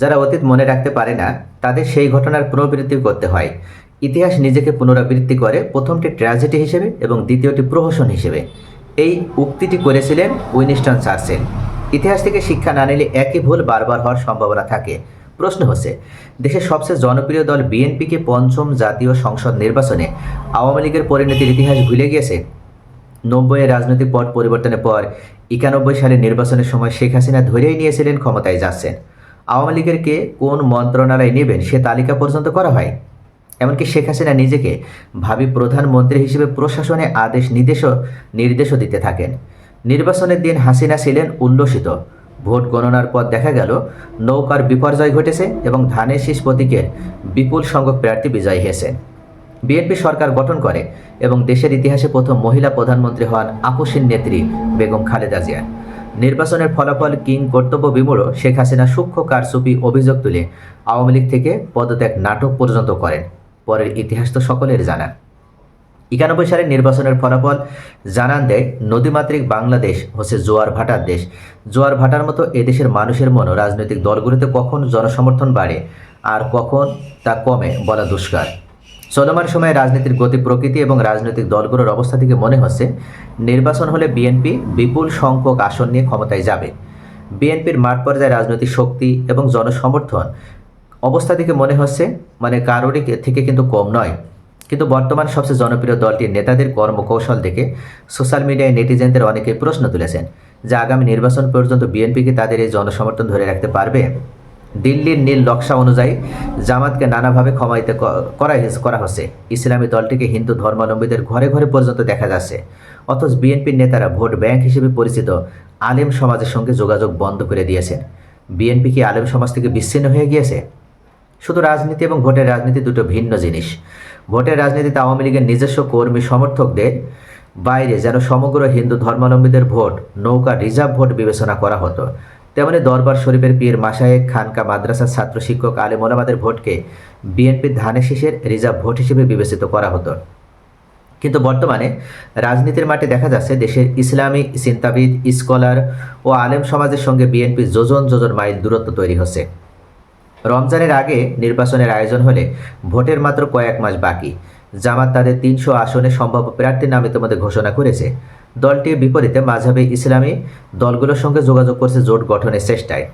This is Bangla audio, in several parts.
যারা অতীত মনে রাখতে পারে না, তাদের সেই ঘটনার পুনরাবৃত্তি করতে হয়। ইতিহাস নিজেকে পুনরাবৃত্তি করে প্রথমটি ট্র্যাজেডি হিসেবে এবং দ্বিতীয়টি প্রহসন হিসেবে। এই উক্তিটি করেছিলেন উইনিস্টন চার্চেল। ইতিহাস থেকে শিক্ষা না নিলে একই ভুল বারবার হওয়ার সম্ভাবনা থাকে। প্রশ্ন হচ্ছে, দেশের সবচেয়ে জনপ্রিয় দল বিএনপিকে পঞ্চম জাতীয় সংসদ নির্বাচনে আওয়ামী লীগের পরিণতির ইতিহাস ভুলে গিয়েছে? নব্বইয়ের রাজনৈতিক পট পরিবর্তনের পর একানব্বই সালের নির্বাচনের সময় শেখ হাসিনা ধরেই নিয়েছিলেন ক্ষমতায় যাচ্ছেন। আওয়ামী লীগের কে কোন মন্ত্রণালয় নেবেন সে তালিকা পর্যন্ত করা হয়। এমনকি শেখ হাসিনা নিজেকে ভাবি প্রধানমন্ত্রী হিসেবে প্রশাসনে আদেশ নির্দেশও নির্দেশও দিতে থাকেন। নির্বাচনের দিন হাসিনা ছিলেন উল্লসিত। ভোট গণনার পর দেখা গেল, নৌকার বিপর্যয় ঘটেছে এবং ধানের শীষ প্রতীকের বিপুল সংখ্যক প্রার্থী বিজয়ী হয়েছেন। বিএনপি সরকার গঠন করে এবং দেশের ইতিহাসে প্রথম মহিলা প্রধানমন্ত্রী হন আপসীন নেত্রী বেগম খালেদা জিয়া নির্বাচনের ফলাফল কিং কর্তব্য বিমূঢ়, শেখ হাসিনা সূক্ষ্ম কারচুপি অভিযোগ তুলে আওয়ামী লীগ থেকে পদত্যাগ নাটক পর্যন্ত করেন। পরের ইতিহাস তো সকলের জানা। একানব্বই সালের নির্বাচনের ফলাফল জানান দেয়, নদীমাতৃক বাংলাদেশ হচ্ছে জোয়ার ভাটার দেশ। জোয়ার ভাটার মতো এদেশের মানুষের মনো রাজনৈতিক দলগুলোতে কখন জনসমর্থন বাড়ে আর কখন তা কমে বলা দুষ্কার। চলমান সময়ে রাজনীতির গতি প্রকৃতি এবং রাজনৈতিক দলগুলোর অবস্থা থেকে মনে হচ্ছে নির্বাচন হলে বিএনপি বিপুল সংখ্যক আসন নিয়ে ক্ষমতায় যাবে। বিএনপির মাঠ পর্যায়ে রাজনৈতিক শক্তি এবং জনসমর্থন অবস্থা থেকে মনে হচ্ছে মানে কারোরই থেকে কিন্তু কম নয়। কিন্তু বর্তমান সবচেয়ে জনপ্রিয় দলটির নেতাদের কর্মকৌশল দেখে সোশ্যাল মিডিয়ায় নেটিজেনদের অনেকে প্রশ্ন তুলেছেন যে আগামী নির্বাচন পর্যন্ত বিএনপিকে তাদের এই জনসমর্থন ধরে রাখতে পারবে? দিল্লির নীল নকশা অনুযায়ী জামাতকে নানাভাবে ক্ষমাইতে করা করা হচ্ছে। ইসলামী দলটিকে হিন্দু ধর্মাবলম্বীদের ঘরে ঘরে পর্যন্ত দেখা যাচ্ছে। অথচ বিএনপির নেতারা ভোট ব্যাংক হিসেবে পরিচিত আলেম সমাজের সঙ্গে যোগাযোগ বন্ধ করে দিয়েছেন। বিএনপি কি আলেম সমাজ থেকে বিচ্ছিন্ন হয়ে গিয়েছে? শুধু রাজনীতি এবং ভোটের রাজনীতি দুটো ভিন্ন জিনিস। ভোটের রাজনীতিতে আওয়ামী লীগের নিজস্ব কর্মী সমর্থকদের বাইরে যেন সমগ্র হিন্দু ধর্মাবলম্বীদের ভোট, নৌকা, রিজার্ভ ভোট বিবেচনা করা হতো। তেমনি দরবার শরীফের পীর মাসায়েক খানকা মাদ্রাসার ছাত্র শিক্ষক আলেম ওলামাদের ভোটকে বিএনপির ধানের শীষের রিজার্ভ ভোট হিসেবে বিবেচিত করা হতো। কিন্তু বর্তমানে রাজনীতির মাঠে দেখা যাচ্ছে দেশের ইসলামী চিন্তাবিদ, স্কলার ও আলেম সমাজের সঙ্গে বিএনপি যোজন যোজন মাইল দূরত্ব তৈরি হচ্ছে। রমজানের আগে নির্বাচনের আয়োজন হলে ভোটের মাত্র কয়েক মাস বাকি। জামাত তাদের তিনশো আসনে সম্ভাব্য প্রার্থীর নাম ইতিমধ্যে ঘোষণা করেছে। দলটির বিপরীতে মাঝাবে ইসলামী দলগুলোর সঙ্গে যোগাযোগ করছে জোট গঠনের চেষ্টায়।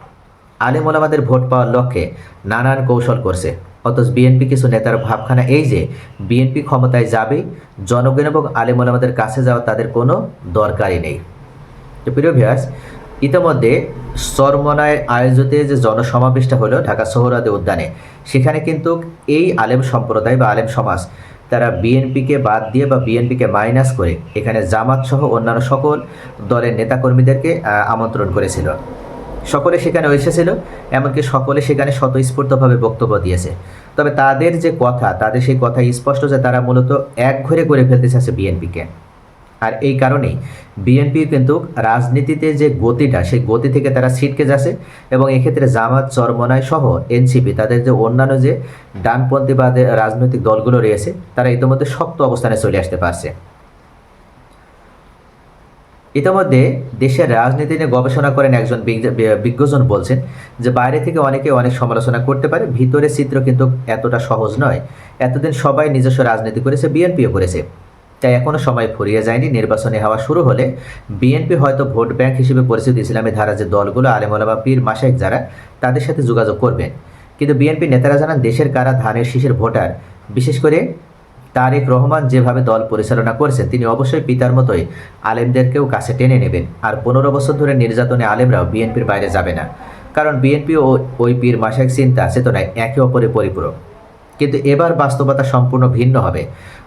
আলেম ওলামাদের ভোট পাওয়ার লক্ষ্যে নানান কৌশল করছে। অথচ বিএনপি কিছু নেতার ভাবখানা এই যে, বিএনপি ক্ষমতায় যাবে, জনগণ এবং আলেম ওলামাদের কাছে যাওয়া তাদের কোনো দরকারই নেই। তো প্রিয় ভিয়াস ইতিমধ্যে চরমনায় আয়োজিত যে জনসমাবেশটা হলো ঢাকা সোহরাদে উদ্যানে, সেখানে কিন্তু এই আলেম সম্প্রদায় বা আলেম সমাজ তারা বিএনপিকে বাদ দিয়ে বা বিএনপিকে মাইনাস করে এখানে জামাত সহ অন্যান্য সকল দলের নেতাকর্মীদেরকে আমন্ত্রণ করেছিল। সকলে সেখানে এসেছিল, এমনকি সকলে সেখানে স্বতঃস্ফূর্তভাবে বক্তব্য দিয়েছে। তবে তাদের যে কথা, তাদের সেই কথা স্পষ্ট যে তারা মূলত এক ঘরে করে ফেলতে চাচ্ছে বিএনপিকে। আর এই কারণেই বিএনপি কিন্তু রাজনীতিতে যে গতিটা, সেই গতি থেকে তারা ছিটকে যাচ্ছে এবং এক্ষেত্রে জামাত চরমনায় সহ এনসিপি তাদের যে অন্যান্য যে ডানপন্থীবাদে রাজনৈতিক দলগুলো রয়েছে, তারা ইতিমধ্যে শক্ত অবস্থানে চলে আসতে পারছে। ইতিমধ্যে দেশের রাজনীতি নিয়ে গবেষণা করেন একজন বিজ্ঞ- বিজ্ঞজন বলছেন যে বাইরে থেকে অনেকে অনেক সমালোচনা করতে পারে ভিতরের চিত্র কিন্তু এতটা সহজ নয়। এতদিন সবাই নিজস্ব রাজনীতি করেছে বিএনপিও করেছে। তাই এখনও সময় ফুরিয়ে যায়নি। নির্বাচনে হওয়া শুরু হলে বিএনপি হয়তো ভোট ব্যাংক হিসেবে পরিচিত ইসলামী ধারা যে দলগুলো আলেমলামা পীর, মাসাইক যারা, তাদের সাথে যোগাযোগ করবেন কিন্তু বিএনপি নেতারা জানান, দেশের কারা ধানের শীষের ভোটার? বিশেষ করে তারেক রহমান যেভাবে দল পরিচালনা করছেন তিনি অবশ্যই পিতার মতোই আলেমদেরকেও কাছে টেনে নেবেন। আর পনেরো বছর ধরে নির্যাতনে আলেমরাও বিএনপির বাইরে যাবে না। কারণ বিএনপি ও ওই পীর, মাসাইক চিন্তা, চেতনায় একে অপরে পরিপূরক। কিন্তু এবার বাস্তবতা সম্পূর্ণ ভিন্ন হবে।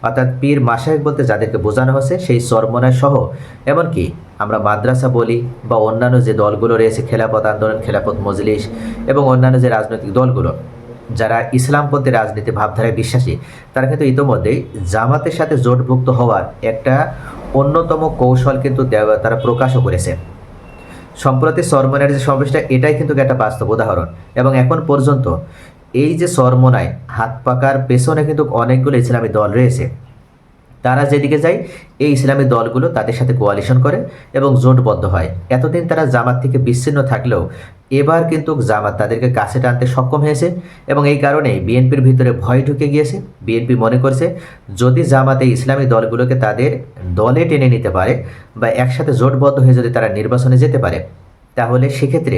অর্থাৎ পীর মাসায়েক বলতে যাদেরকে বোঝানো হচ্ছে সেই চরমনায় সহ, এমনকি আমরা মাদ্রাসা বলি বা অন্যান্য যে দলগুলো রয়েছে, খেলাপথ আন্দোলন, খেলাপথ মজলিস এবং অন্যান্য যে রাজনৈতিক দলগুলো, যারা ইসলামপন্থী রাজনীতি ভাবধারায় বিশ্বাসী, তারা কিন্তু ইতোমধ্যেই জামাতের সাথে জোটভুক্ত হওয়ার একটা অন্যতম কৌশল কিন্তু তারা প্রকাশও করেছে। সম্প্রতি সরমনের যে সমাবেশটা, এটাই কিন্তু একটা বাস্তব উদাহরণ। এবং এখন পর্যন্ত এই যে সরমনায় হাত পাকার পেছনে কিন্তু অনেকগুলো ইসলামী দল রয়েছে। তারা যেদিকে যায়, এই ইসলামী দলগুলো তাদের সাথে কোয়ালিশন করে এবং জোটবদ্ধ হয়। এতদিন তারা জামাত থেকে বিচ্ছিন্ন থাকলেও এবার কিন্তু জামাত তাদেরকে কাছে টানতে সক্ষম হয়েছে এবং এই কারণেই বিএনপির ভিতরে ভয় ঢুকে গিয়েছে। বিএনপি মনে করছে, যদি জামাত এই ইসলামী দলগুলোকে তাদের দলে টেনে নিতে পারে বা একসাথে জোটবদ্ধ হয়ে যদি তারা নির্বাচনে যেতে পারে তাহলে সেক্ষেত্রে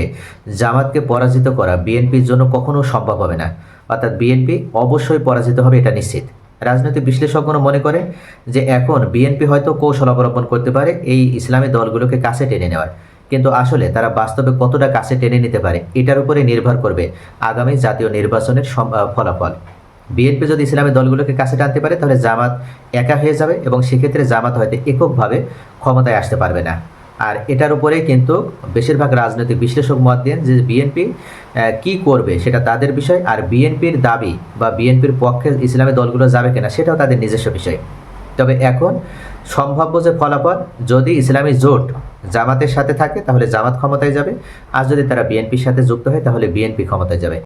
জামাতকে পরাজিত করা বিএনপির জন্য কখনো সম্ভব হবে না। অর্থাৎ বিএনপি অবশ্যই পরাজিত হবে, এটা নিশ্চিত। রাজনৈতিক বিশ্লেষকগণ মনে করে যে এখন বিএনপি হয়তো কৌশল অবলম্বন করতে পারে এই ইসলামী দলগুলোকে কাছে টেনে নেওয়ার। কিন্তু আসলে তারা বাস্তবে কতটা কাছে টেনে নিতে পারে, এটার উপরে নির্ভর করবে আগামী জাতীয় নির্বাচনের ফলাফল। বিএনপি যদি ইসলামী দলগুলোকে কাছে টানতে পারে, তাহলে জামাত একা হয়ে যাবে এবং সেক্ষেত্রে জামাত হয়তো এককভাবে ক্ষমতায় আসতে পারবে না। আর এটার উপরে কিন্তু বেশিরভাগ রাজনৈতিক বিশ্লেষক মত দেন যে বিএনপি কি করবে সেটা তাদের বিষয় আর বিএনপির দাবি বা বিএনপির পক্ষে ইসলামী দলগুলো যাবে কিনা সেটাও তাদের নিজস্ব বিষয়। তবে এখন সম্ভাব্য যে ফলাফল, যদি ইসলামী জোট জামাতের সাথে থাকে তাহলে জামাত ক্ষমতায় যাবে, আর যদি তারা বিএনপির সাথে যুক্ত হয় তাহলে বিএনপি ক্ষমতায় যাবে।